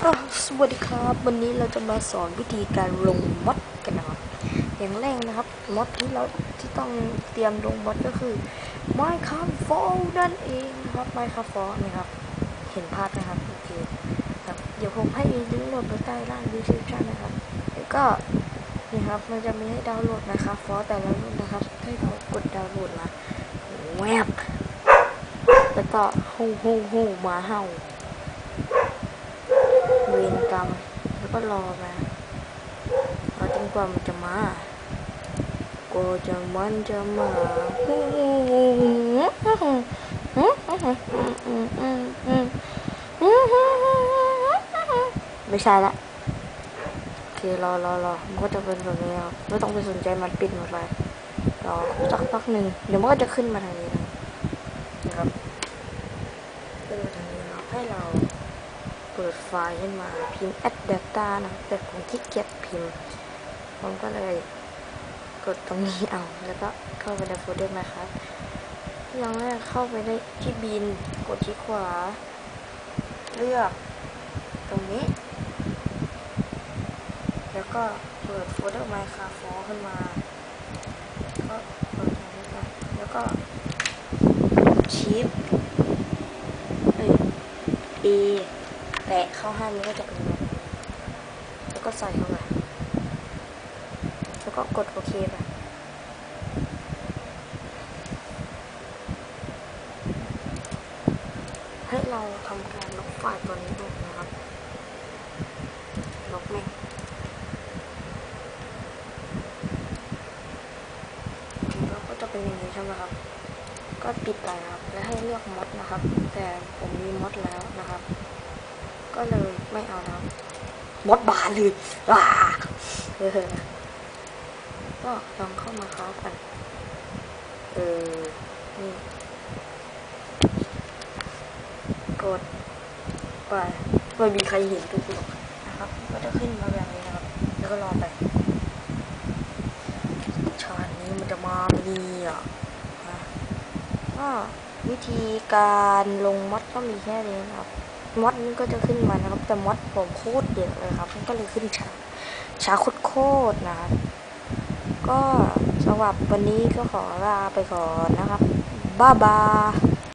สวัสดีครับ วันนี้เราจะมาสอนวิธีการลงมอดกันนะครับ อย่างแรกนะครับมอดที่เราที่ต้องเตรียมลงมอดก็คือ Minecraft f a l นั่นเองนะครับ Minecraft Fall นะครับ เห็นภาพนะครับโอเคครับเดี๋ยวผมให้ลิงก์โหลดไว้ใต้ล่าง description นะครับแล้วก็นี่ครับมันจะมีให้ดาวน์โหลดนะครับ Fall แต่ละรุ่นนะครับให้เรากดดาวน์โหลดมาแวบแล้วก็ฮู้ฮู้ฮู้มาเห่า เวรกรรมแล้วก็รอมารอจนกว่ามันจะมาก็จะมันจะมาไม่ใช่ละโอเครอรอรอมันก็จะเป็นแบบนี้ครับไม่ต้องไปสนใจมันปิดหมดเลยรอสักพักหนึ่งเดี๋ยวมันก็จะขึ้นมาทางนี้นะครับขึ้นมาทางนี้เราให้เรา ปิดไฟล์ขึ้นมาพิมพ์ add data นะแต่ผมขี้เกียจพิมพ์ ผมก็เลยกดตรงนี้เอา แล้วก็เข้าไปในโฟลเดอร์นะครับอย่างแรกเข้าไปได้ที่บิน กดที่ขวา เลือกตรงนี้ แล้วก็เปิดโฟลเดอร์ Minecraft ขึ้นมา ก็เปิดตรงนี้ไปแล้วก็ชิปเอ้ย A แตะเข้าให้มันก็จะเป็นแบบนี้แล้วก็ใส่เข้าไปแล้วก็กดโอเคไปให้เราทำการลบไฟล์ตัวนี้ออกนะครับลบแม่งแล้วก็จะเป็นอย่างนี้ใช่ไหมครับก็ปิดไปครับ แล้วให้เลือกมอดนะครับ แต่ผมมีมอดแล้วนะครับ ก็เลยไม่เอาแล้วมดบานเลยว้าเออก็ลองเข้ามาค้ากันเออนี่กดไปไม่มีใครเห็นทุกคนหรอกนะครับ ก็จะขึ้นมาแบบนี้นะครับ แล้วก็รอไปชาตินี้มันจะมาไหมเนี่ยนะก็วิธีการลงมอดก็มีแค่นี้นะครับ มอดก็จะขึ้นมานะครับ แต่มอดผมโคตรเยอะเลยครับ มันก็เลยขึ้นช้าช้าโคตรๆนะครับ ก็สำหรับวันนี้ก็ขอลาไปก่อนนะครับ บ๊ายบาย